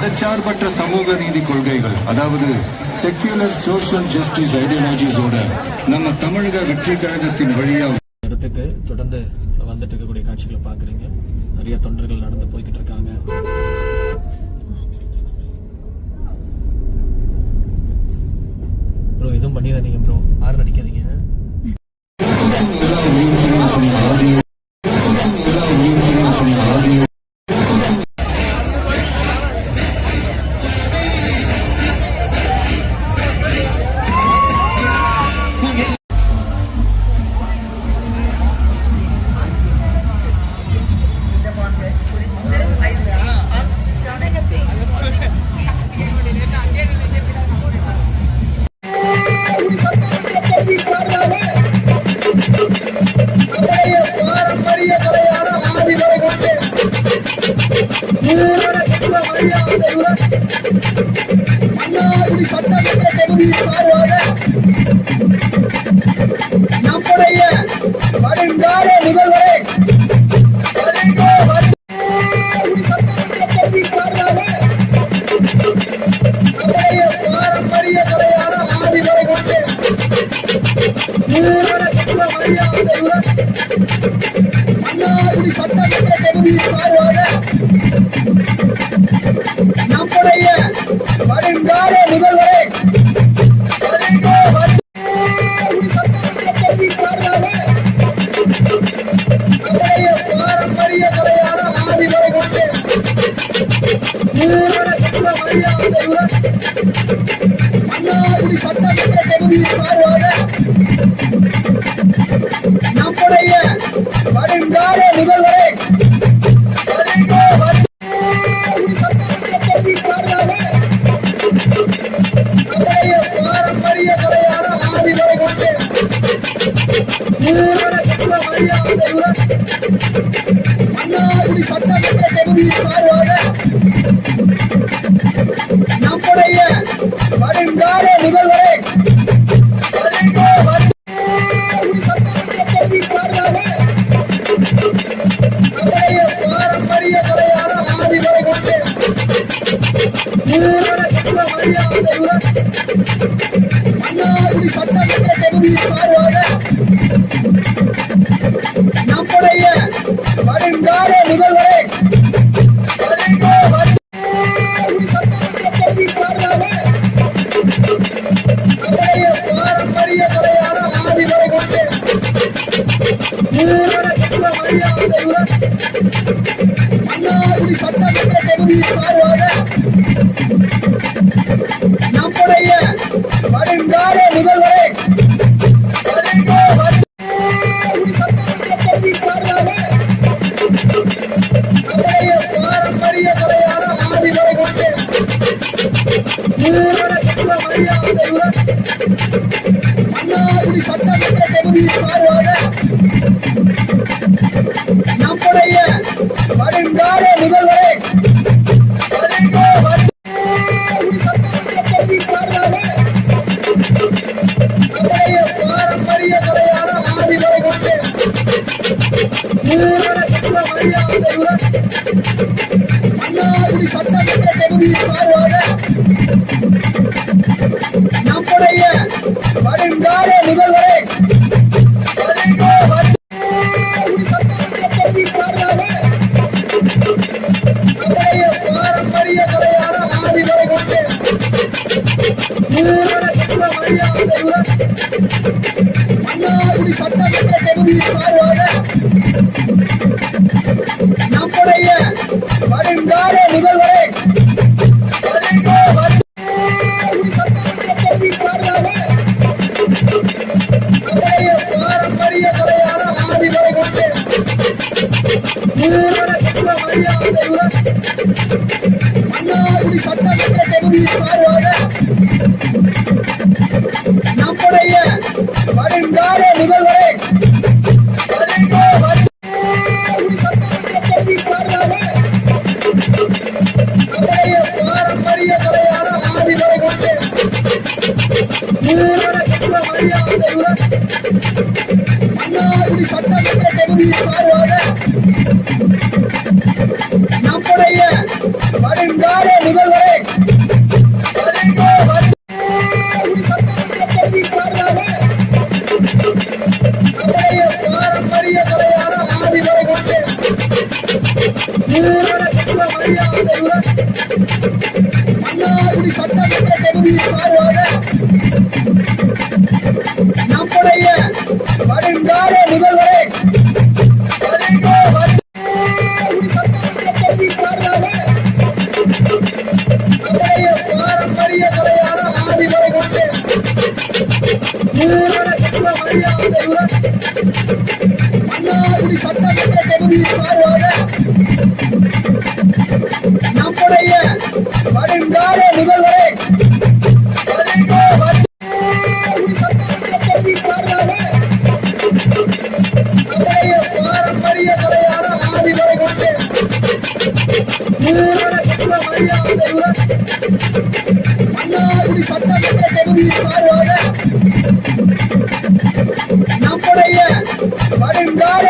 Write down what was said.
மதச்சார்பற்ற சமூக நீதி கொள்கைகள் அதாவது செக்யூலர் சோசியல் ஜஸ்டிஸ் ஐடியாலஜிஸோட நம்ம தமிழக வெற்றி கழகத்தின் வழியாக இடத்துக்கு தொடர்ந்து வந்துட்டு இருக்கக்கூடிய காட்சிகளை பாக்குறீங்க நிறைய தொண்டர்கள் நடந்து போய்கிட்டு இருக்காங்க. ப்ரோ எதுவும் பண்ணிடாதீங்க ப்ரோ ஆர்டர் அடிக்காதீங்க. அண்ணாகுடி சட்டமன்ற தொகுதியின் சார்பாக நம்முடைய வருங்கால முதல்வரை Thank you. மன்னார்குடி சட்டமன்ற தொகுதியின் சார்பாக நம்முடைய வருங்கால முதல்வரை மன்னார்குடி மன்னார்குடி சட்டமன்ற தொகுதி சார்பாக நம்முடைய வருங்கால சட்டமன்ற தொகுதி சார்பாக i'm Sunday. வருங்கால முதல்வரை